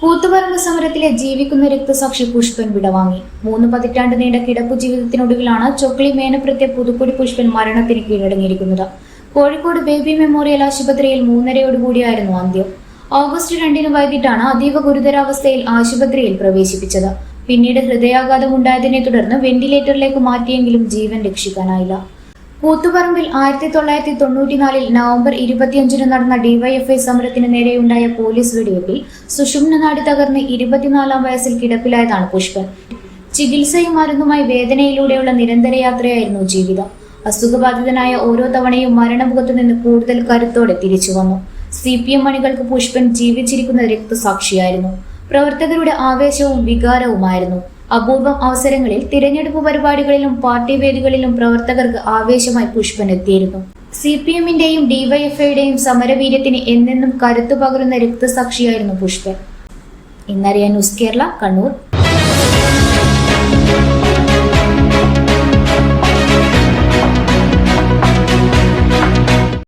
കൂത്തുപറമ്പ് സമരത്തിലെ ജീവിക്കുന്ന രക്തസാക്ഷി പുഷ്പൻ വിടവാങ്ങി. മൂന്ന് പതിറ്റാണ്ട് നീണ്ട കിടപ്പു ജീവിതത്തിനൊടുവിലാണ് ചൊക്ലി മേനപ്രത്തെ പുതുക്കൊടി പുഷ്പൻ മരണത്തിന് കീഴടങ്ങിയിരിക്കുന്നത്. കോഴിക്കോട് ബേബി മെമ്മോറിയൽ ആശുപത്രിയിൽ മൂന്നരയോടുകൂടിയായിരുന്നു അന്ത്യം. ഓഗസ്റ്റ് രണ്ടിന് വൈകിട്ടാണ് അതീവ ഗുരുതരാവസ്ഥയിൽ ആശുപത്രിയിൽ പ്രവേശിപ്പിച്ചത്. പിന്നീട് ഹൃദയാഘാതം ഉണ്ടായതിനെ തുടർന്ന് വെന്റിലേറ്ററിലേക്ക് മാറ്റിയെങ്കിലും ജീവൻ രക്ഷിക്കാനായില്ല. കൂത്തുപറമ്പിൽ ആയിരത്തി തൊള്ളായിരത്തി തൊണ്ണൂറ്റിനാലിൽ നവംബർ ഇരുപത്തിയഞ്ചിന് നടന്ന ഡിവൈഎഫ്ഐ സമരത്തിന് നേരെയുണ്ടായ പോലീസ് വെടിവെപ്പിൽ സുഷുമ്ന നാടി തകർന്ന് ഇരുപത്തിനാലാം വയസ്സിൽ കിടപ്പിലായതാണ് പുഷ്പൻ. ചികിത്സയും മരുന്നുമായി വേദനയിലൂടെയുള്ള നിരന്തര യാത്രയായിരുന്നു ജീവിതം. അസുഖബാധിതനായ ഓരോ തവണയും മരണമുഖത്ത് നിന്ന് കൂടുതൽ കരുത്തോടെ തിരിച്ചു വന്നു. സി പി എം മണികൾക്ക് പുഷ്പൻ ജീവിച്ചിരിക്കുന്ന രക്തസാക്ഷിയായിരുന്നു. പ്രവർത്തകരുടെ ആവേശവും വികാരവുമായിരുന്നു. അപൂർവം അവസരങ്ങളിൽ തിരഞ്ഞെടുപ്പ് പരിപാടികളിലും പാർട്ടി വേദികളിലും പ്രവർത്തകർക്ക് ആവേശമായി പുഷ്പൻ എത്തിയിരുന്നു സി പി എമ്മിന്റെയും ഡിവൈഎഫ്ഐയുടെയും സമരവീര്യത്തിന് എന്നെന്നും കരുത്തു പകരുന്ന രക്തസാക്ഷിയായിരുന്നു പുഷ്പൻ. ഇന്നറിയാൻ ന്യൂസ് കേരള കണ്ണൂർ.